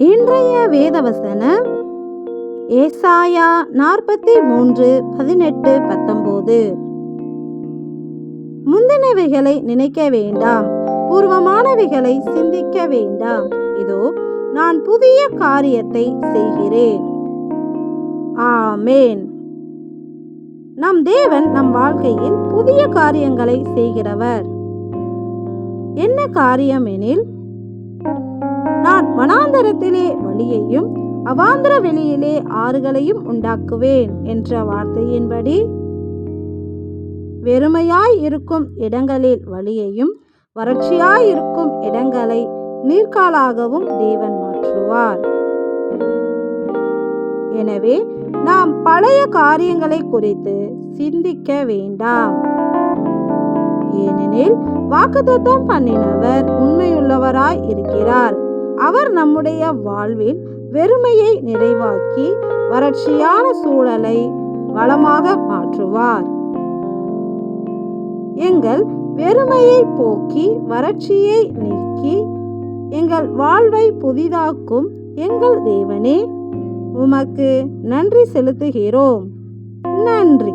இன்றைய வேதவசனம் ஏசாயா நாற்பத்தி மூன்று பதினெட்டு பத்தொன்பது முந்தினவைகளை நினைக்க வேண்டாம் பூர்வமானவைகளை சிந்திக்க வேண்டாம். இதோ நான் புதிய காரியத்தை செய்கிறேன். ஆமேன். நம் தேவன் நம் வாழ்க்கையில் புதிய காரியங்களை செய்கிறவர். என்ன காரியம் எனில் நான் வனாந்தரத்திலே வழியையும் அவாந்தர வெளியிலே ஆறுகளையும் உண்டாக்குவேன் என்ற வார்த்தையின்படி. வெறுமையாய் இருக்கும் இடங்களில் வழியையும் வறட்சியாய் இருக்கும் இடங்களை நீர்க்காலாகவும் தேவன் மாற்றுவார். எனவே நாம் பழைய காரியங்களை குறித்து சிந்திக்க வேண்டாம். ஏனெனில் வாக்குத்தத்தம் பண்ணினவர் உண்மையுள்ளவராய் இருக்கிறார். அவர் நம்முடைய வாழ்வில் வெறுமையை நிறைவாக்கி வறட்சியான சூழலை வளமாக மாற்றுவார். எங்கள் வெறுமையை போக்கி வறட்சியை நீக்கி எங்கள் வாழ்வை புதிதாக்கும் எங்கள் தேவனே உமக்கு நன்றி செலுத்துகிறோம். நன்றி.